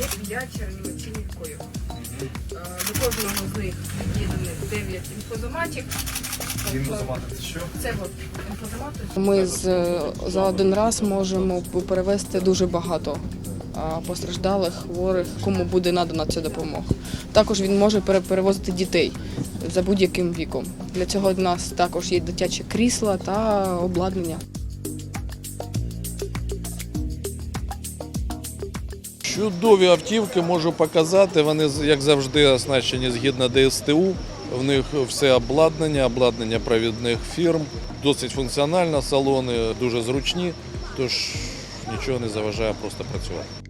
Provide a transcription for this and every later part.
є педіатр реанімаційний Е, До кожного з них від'єднаних 9 інфозоматів. Гімнозомати це що? Це от інфозомати. Ми з, за один раз можемо перевезти дуже багато постраждалих, хворих, кому буде надана ця допомога. Також він може перевозити дітей за будь-яким віком. Для цього в нас також є дитячі крісла та обладнання. Чудові автівки можу показати. Вони як завжди оснащені згідно ДСТУ. В них все обладнання, обладнання провідних фірм. Досить функціонально салони, дуже зручні, тож нічого не заважає просто працювати.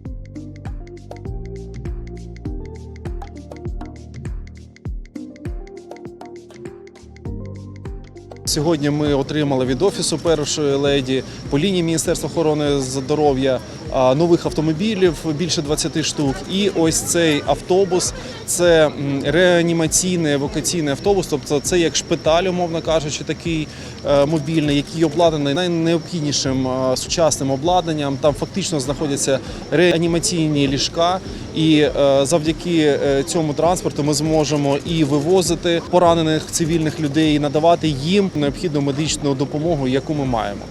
Сьогодні ми отримали від офісу першої леді по лінії Міністерства охорони здоров'я нових автомобілів більше 20 штук. І ось цей автобус це реанімаційний евакуаційний автобус. Тобто це як шпиталь, умовно кажучи, такий е, мобільний, який обладнаний найнеобхіднішим сучасним обладнанням. Там фактично знаходяться реанімаційні ліжка, і е, завдяки е, цьому транспорту ми зможемо і вивозити поранених цивільних людей, і надавати їм необхідну медичну допомогу, яку ми маємо.